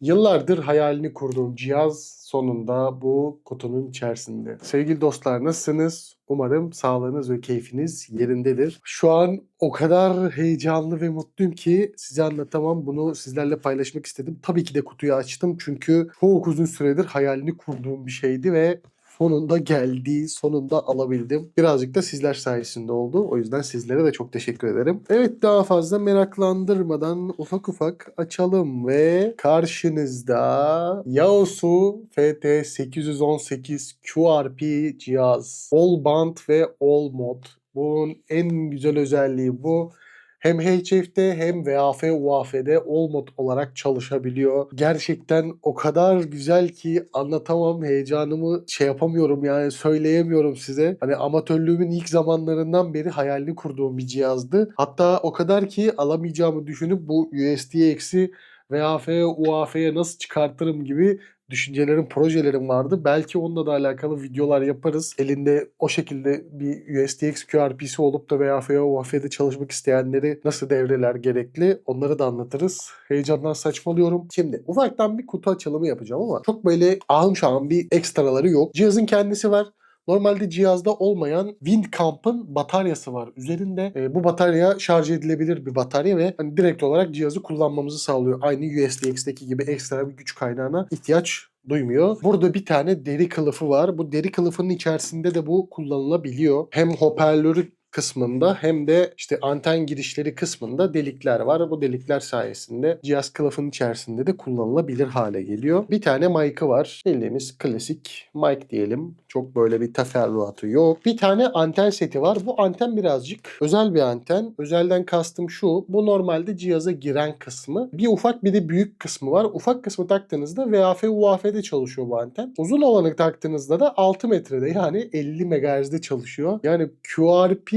Yıllardır hayalini kurduğum cihaz sonunda bu kutunun içerisinde. Sevgili dostlar nasılsınız? Umarım sağlığınız ve keyfiniz yerindedir. Şu an o kadar heyecanlı ve mutluyum ki size anlatamam. Bunu sizlerle paylaşmak istedim. Tabii ki de kutuyu açtım çünkü çok uzun süredir hayalini kurduğum bir şeydi ve sonunda geldi, sonunda alabildim. Birazcık da sizler sayesinde oldu. O yüzden sizlere de çok teşekkür ederim. Evet daha fazla meraklandırmadan ufak ufak açalım ve karşınızda Yaosu FT 818 QRP cihaz. All band ve all mod. Bunun en güzel özelliği bu. Hem HF'de hem VAF UAF'de all mod olarak çalışabiliyor. Gerçekten o kadar güzel ki anlatamam heyecanımı şey yapamıyorum yani söyleyemiyorum size. Hani amatörlüğümün ilk zamanlarından beri hayalini kurduğum bir cihazdı. Hatta o kadar ki alamayacağımı düşünüp bu USDX'i VAF UAF'ye nasıl çıkartırım gibi düşüncelerim, projelerim vardı. Belki onunla da alakalı videolar yaparız. Elinde o şekilde bir USDX QRP'si olup da veya UAF'de çalışmak isteyenleri nasıl devreler gerekli onları da anlatırız. Heyecandan saçmalıyorum. Şimdi ufaktan bir kutu açılımı yapacağım ama çok böyle ahım şahım bir ekstraları yok. Cihazın kendisi var. Normalde cihazda olmayan Windcamp'ın bataryası var üzerinde. E, bu batarya şarj edilebilir bir batarya ve hani direkt olarak cihazı kullanmamızı sağlıyor. Aynı USDX'deki gibi ekstra bir güç kaynağına ihtiyaç duymuyor. Burada bir tane deri kılıfı var. Bu deri kılıfının içerisinde de bu kullanılabiliyor. Hem hoparlörü kısmında hem de işte anten girişleri kısmında delikler var. Bu delikler sayesinde cihaz kılıfının içerisinde de kullanılabilir hale geliyor. Bir tane mic'ı var. Bildiğimiz klasik mic diyelim. Çok böyle bir teferruatı yok. Bir tane anten seti var. Bu anten birazcık özel bir anten. Özelden kastım şu. Bu normalde cihaza giren kısmı. Bir ufak bir de büyük kısmı var. Ufak kısmı taktığınızda VAF UAF'de çalışıyor bu anten. Uzun olanı taktığınızda da 6 metrede yani 50 MHz'de çalışıyor. Yani QRP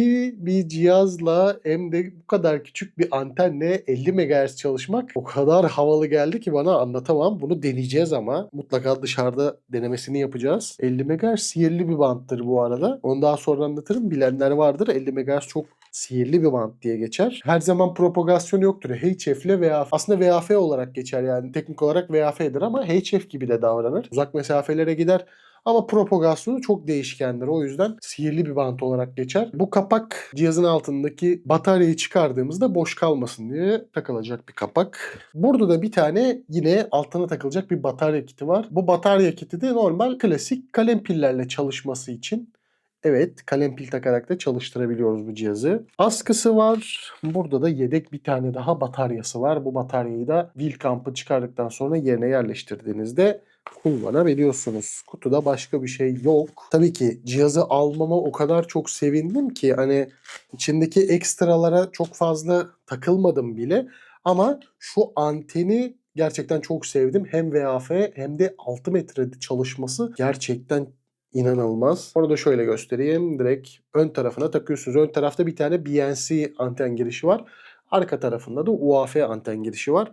bir cihazla hem de bu kadar küçük bir antenle 50 MHz çalışmak o kadar havalı geldi ki bana anlatamam. Bunu deneyeceğiz ama mutlaka dışarıda denemesini yapacağız. 50 MHz sihirli bir banttır bu arada. Onu daha sonra anlatırım. Bilenler vardır. 50 MHz çok sihirli bir bant diye geçer. Her zaman propagasyonu yoktur. HF ile VAF. Aslında VAF olarak geçer yani. Teknik olarak VAF'dir ama HF gibi de davranır. Uzak mesafelere gider. Ama propagasyonu çok değişkendir. O yüzden sihirli bir bant olarak geçer. Bu kapak cihazın altındaki bataryayı çıkardığımızda boş kalmasın diye takılacak bir kapak. Burada da bir tane yine altına takılacak bir batarya kiti var. Bu batarya kiti de normal klasik kalem pillerle çalışması için Evet kalem pil takarak da çalıştırabiliyoruz bu cihazı. Askısı var. Burada da yedek bir tane daha bataryası var. Bu bataryayı da Willcamp'ı çıkardıktan sonra yerine yerleştirdiğinizde kullanabiliyorsunuz. Kutuda başka bir şey yok. Tabii ki cihazı almama o kadar çok sevindim ki hani içindeki ekstralara çok fazla takılmadım bile. Ama şu anteni gerçekten çok sevdim. Hem VAF hem de 6 metrede çalışması gerçekten inanılmaz. Onu da şöyle göstereyim. Direkt ön tarafına takıyorsunuz. Ön tarafta bir tane BNC anten girişi var. Arka tarafında da UAF anten girişi var.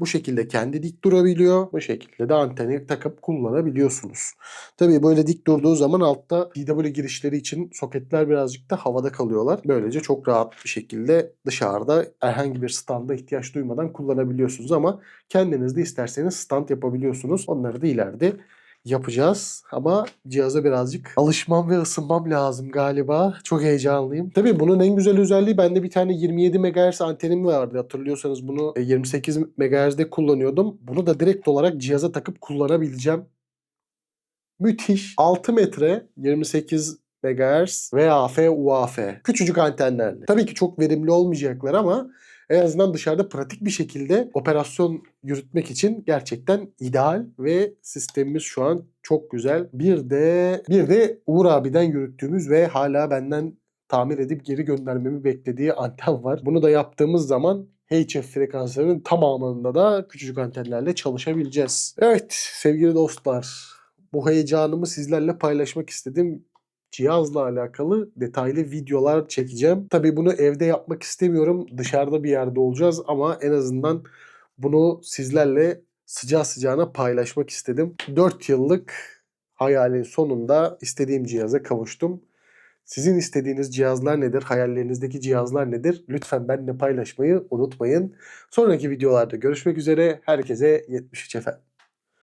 Bu şekilde kendi dik durabiliyor. Bu şekilde de anteni takıp kullanabiliyorsunuz. Tabii böyle dik durduğu zaman altta DW girişleri için soketler birazcık da havada kalıyorlar. Böylece çok rahat bir şekilde dışarıda herhangi bir standa ihtiyaç duymadan kullanabiliyorsunuz ama kendiniz de isterseniz stand yapabiliyorsunuz. Onları da ileride yapacağız. Ama cihaza birazcık alışmam ve ısınmam lazım galiba. Çok heyecanlıyım. Tabii bunun en güzel özelliği bende bir tane 27 MHz antenim vardı. Hatırlıyorsanız bunu 28 MHz'de kullanıyordum. Bunu da direkt olarak cihaza takıp kullanabileceğim. Müthiş. 6 metre 28 MHz VAF UAF. Küçücük antenlerle. Tabii ki çok verimli olmayacaklar ama en azından dışarıda pratik bir şekilde operasyon yürütmek için gerçekten ideal ve sistemimiz şu an çok güzel. Bir de bir de Uğur abiden yürüttüğümüz ve hala benden tamir edip geri göndermemi beklediği anten var. Bunu da yaptığımız zaman HF frekanslarının tamamında da küçücük antenlerle çalışabileceğiz. Evet sevgili dostlar bu heyecanımı sizlerle paylaşmak istedim cihazla alakalı detaylı videolar çekeceğim. Tabii bunu evde yapmak istemiyorum. Dışarıda bir yerde olacağız ama en azından bunu sizlerle sıcağı sıcağına paylaşmak istedim. 4 yıllık hayalin sonunda istediğim cihaza kavuştum. Sizin istediğiniz cihazlar nedir? Hayallerinizdeki cihazlar nedir? Lütfen benimle paylaşmayı unutmayın. Sonraki videolarda görüşmek üzere. Herkese 73 efendim.